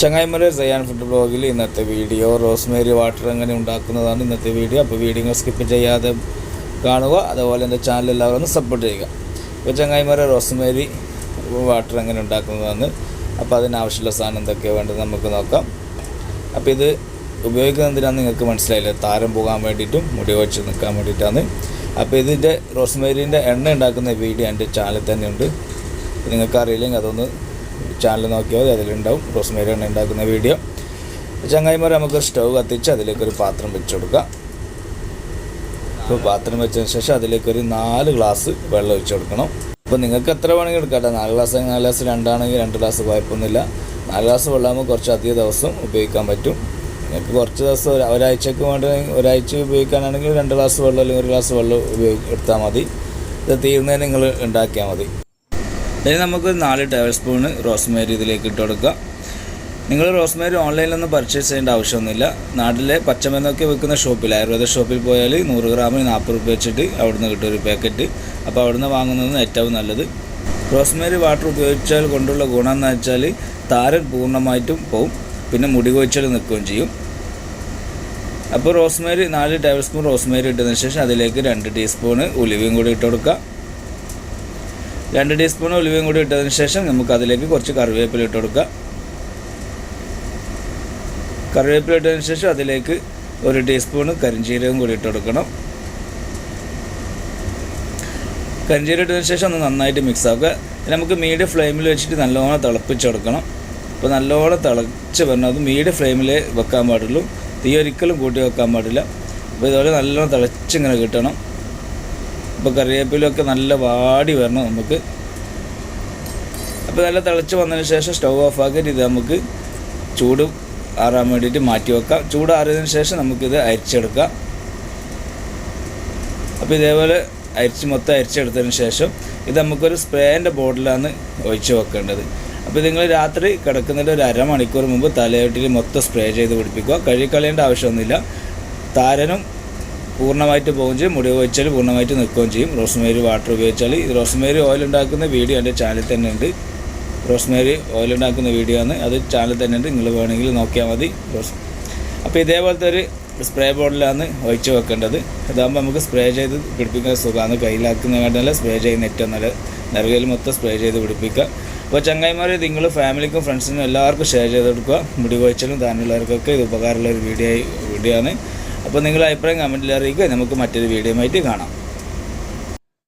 ചങ്ങായിമല cyan food ബ്ലോഗിൽ ഇന്നത്തെ video. Rosemary water എങ്ങനെ ഉണ്ടാക്കുന്നതാണ് ഇന്നത്തെ വീഡിയോ. അപ്പോൾ വീഡിയോ സ്കിപ്പ് ചെയ്യാതെ കാണുക. അതുപോലെ എന്റെ ചാനൽ എല്ലാവരും ഒന്ന് സപ്പോർട്ട് ചെയ്യുക. ഇപ്പോൾ ചങ്ങായിമല റോസ്മേരി വാട്ടർ എങ്ങനെ ഉണ്ടാക്കുന്നതാണ്. അപ്പോൾ അതിനാവശ്യമുള്ള സാധനം എന്തൊക്കെയാണ് വേണ്ടത് നമുക്ക് നോക്കാം. അപ്പോൾ ഇത് ഉപയോഗിക്കുന്നത് എന്തിനാണ് നിങ്ങൾക്ക് മനസ്സിലായില്ല? താരം പോകാൻ വേണ്ടിയിട്ടും മുടി വെച്ച് നിൽക്കാൻ വേണ്ടിയിട്ടാണ്. അപ്പോൾ ഇതിന്റെ റോസ്മേരിന്റെ എണ്ണ ഉണ്ടാക്കുന്ന വീഡിയോ എന്റെ ചാനലിൽ തന്നെയുണ്ട്. നിങ്ങൾക്കറിയില്ലെങ്കിൽ അതൊന്ന് ചാനൽ നോക്കിയാൽ മതി അതിലുണ്ടാവും. റോസ്മേരി എണ്ണ ഉണ്ടാക്കുന്ന വീഡിയോ ചങ്ങായിമാർ നമുക്ക് സ്റ്റൗ കത്തിച്ച് അതിലേക്കൊരു പാത്രം വെച്ച് കൊടുക്കാം അപ്പോൾ പാത്രം വെച്ചതിന് ശേഷം അതിലേക്കൊരു നാല് ഗ്ലാസ് വെള്ളം ഒഴിച്ച് കൊടുക്കണം അപ്പോൾ നിങ്ങൾക്ക് എത്ര വേണമെങ്കിൽ എടുക്കാം നാല് ഗ്ലാസ് നാല് ഗ്ലാസ് രണ്ടാണെങ്കിൽ രണ്ട് ഗ്ലാസ് കുഴപ്പമൊന്നുമില്ല. നാല് ഗ്ലാസ് വെള്ളമാകുമ്പോൾ കുറച്ച് അധിക ദിവസം ഉപയോഗിക്കാൻ പറ്റും. നിങ്ങൾക്ക് കുറച്ച് ദിവസം ഒരു ഒരാഴ്ചക്ക് വേണ്ടി ഒരാഴ്ച ഉപയോഗിക്കാനാണെങ്കിൽ രണ്ട് ഗ്ലാസ് വെള്ളം അല്ലെങ്കിൽ ഒരു ഗ്ലാസ് വെള്ളം ഉപയോഗി എടുത്താൽ മതി. ഇത് തീർന്നതിന് നിങ്ങൾ ഉണ്ടാക്കിയാൽ മതി. ഇനി നമുക്ക് നാല് ടേബിൾ സ്പൂണ് റോസ്മേരി ഇതിലേക്ക് ഇട്ട് കൊടുക്കുക. നിങ്ങൾ റോസ്മേരി ഓൺലൈനിൽ ഓൺലൈനിലൊന്നും പർച്ചേസ് ചെയ്യേണ്ട ആവശ്യമൊന്നുമില്ല. നാട്ടിലെ പച്ചമരുന്നൊക്കെ വിൽക്കുന്ന ഷോപ്പിൽ ആയുർവേദ ഷോപ്പിൽ പോയാൽ നൂറ് ഗ്രാമിന് നാൽപ്പത് രൂപ വെച്ചിട്ട് അവിടുന്ന് കിട്ടും ഒരു പാക്കറ്റ് അപ്പോൾ അവിടുന്ന് വാങ്ങുന്നതാണ് ഏറ്റവും നല്ലത്. റോസ്മേരി വാട്ടർ ഉപയോഗിച്ചാൽ കൊണ്ടുള്ള ഗുണം എന്ന് വെച്ചാൽ താരൻ പൂർണമായിട്ടും പോവും. പിന്നെ മുടി കൊഴിച്ചൽ നിൽക്കുകയും ചെയ്യും. അപ്പോൾ റോസ്മേരി നാല് ടേബിൾ സ്പൂൺ റോസ്മേരി ഇട്ടതിന് ശേഷം അതിലേക്ക് രണ്ട് ടീസ്പൂണ് ഉലുവയും കൂടി ഇട്ട് കൊടുക്കുക. രണ്ട് ടീസ്പൂൺ ഉലുവയും കൂടി ഇട്ടതിന് ശേഷം നമുക്ക് അതിലേക്ക് കുറച്ച് കറിവേപ്പില ഇട്ട് കൊടുക്കുക കറിവേപ്പില ഇട്ടതിന് ശേഷം അതിലേക്ക് ഒരു ടീസ്പൂൺ കരിഞ്ചീരകം കൂടി ഇട്ട് കൊടുക്കണം. കരിഞ്ചീരം ഇട്ടതിന് ശേഷം ഒന്ന് നന്നായിട്ട് മിക്സ് ആക്കുക. നമുക്ക് മീഡിയം ഫ്ലെയിമിൽ വെച്ചിട്ട് നല്ലോണം തിളപ്പിച്ചെടുക്കണം അപ്പോൾ നല്ലോണം തിളച്ച് വരണം. അത് മീഡിയം ഫ്ലെയിമിൽ വെക്കാൻ പാടുള്ളൂ. തീ ഒരിക്കലും കൂട്ടി വെക്കാൻ പാടില്ല. അപ്പോൾ ഇതുപോലെ നല്ലോണം തിളച്ചിങ്ങനെ കിട്ടണം. ഇപ്പോൾ കറിവേപ്പിലൊക്കെ നല്ല വാടി വരണം നമുക്ക്. അപ്പോൾ നല്ല തിളച്ച് വന്നതിന് ശേഷം സ്റ്റൗ ഓഫ് ആക്കിയിട്ട് ഇത് നമുക്ക് ചൂട് ആറാൻ വേണ്ടിയിട്ട് മാറ്റി വെക്കാം. ചൂട് ആറിയതിന് ശേഷം നമുക്കിത് അരിച്ചെടുക്കാം. അപ്പോൾ ഇതേപോലെ അരിച്ച് മൊത്തം അരിച്ചെടുത്തതിന് ശേഷം ഇത് നമുക്കൊരു സ്പ്രേന്റെ ബോട്ടിലാണ് ഒഴിച്ച് വെക്കേണ്ടത്. അപ്പോൾ നിങ്ങൾ രാത്രി കിടക്കുന്നതിന്റെ ഒരു അരമണിക്കൂർ മുമ്പ് തലയോട്ടിൽ മൊത്തം സ്പ്രേ ചെയ്ത് പിടിപ്പിക്കുക. കഴുകിക്കളയേണ്ട ആവശ്യമൊന്നുമില്ല. താരനും പൂർണമായിട്ട് പോകുകയും ചെയ്യും. മുടി വെച്ചാൽ പൂർണമായിട്ട് നിൽക്കുകയും ചെയ്യും. റോസ്മേരി വാട്ടർ ഉപയോഗിച്ചാൽ ഇത് റോസ്മേരി ഓയിൽ ഉണ്ടാക്കുന്ന വീഡിയോ എന്റെ ചാനലിൽ തന്നെ ഉണ്ട്. റോസ്മേരി ഓയിൽ ഉണ്ടാക്കുന്ന വീഡിയോ ആണ്. അത് ചാനലിൽ തന്നെ ഉണ്ട്. നിങ്ങൾ വേണമെങ്കിൽ നോക്കിയാൽ മതി. റോസ് അപ്പോൾ ഇതേപോലത്തെ ഒരു സ്പ്രേ ബോട്ടിലാണ് ഒഴിച്ച് വെക്കേണ്ടത്. അതാകുമ്പോൾ നമുക്ക് സ്പ്രേ ചെയ്ത് പിടിപ്പിക്കാൻ സുഖമാണ്. കയ്യിലാക്കുന്നതിനല്ല സ്പ്രേ ചെയ്യുന്ന ഏറ്റവും നല്ല നിറകയിൽ മൊത്തം സ്പ്രേ ചെയ്ത് പിടിപ്പിക്കുക. അപ്പോൾ ചങ്ങായിമാരെ നിങ്ങൾ ഫാമിലിക്കും ഫ്രണ്ട്സിനും എല്ലാവർക്കും ഷെയർ ചെയ്ത് കൊടുക്കുക. മുടി കൊഴിച്ചലും താനുള്ളവർക്കൊക്കെ ഇത് ഉപകാരമുള്ള ഒരു വീഡിയോ വീഡിയോ ആണ്. അപ്പോൾ നിങ്ങളുടെ അഭിപ്രായം കമന്റിൽ അറിയിക്കുക. നമുക്ക് മറ്റൊരു വീഡിയോ ആയിട്ട് കാണാം.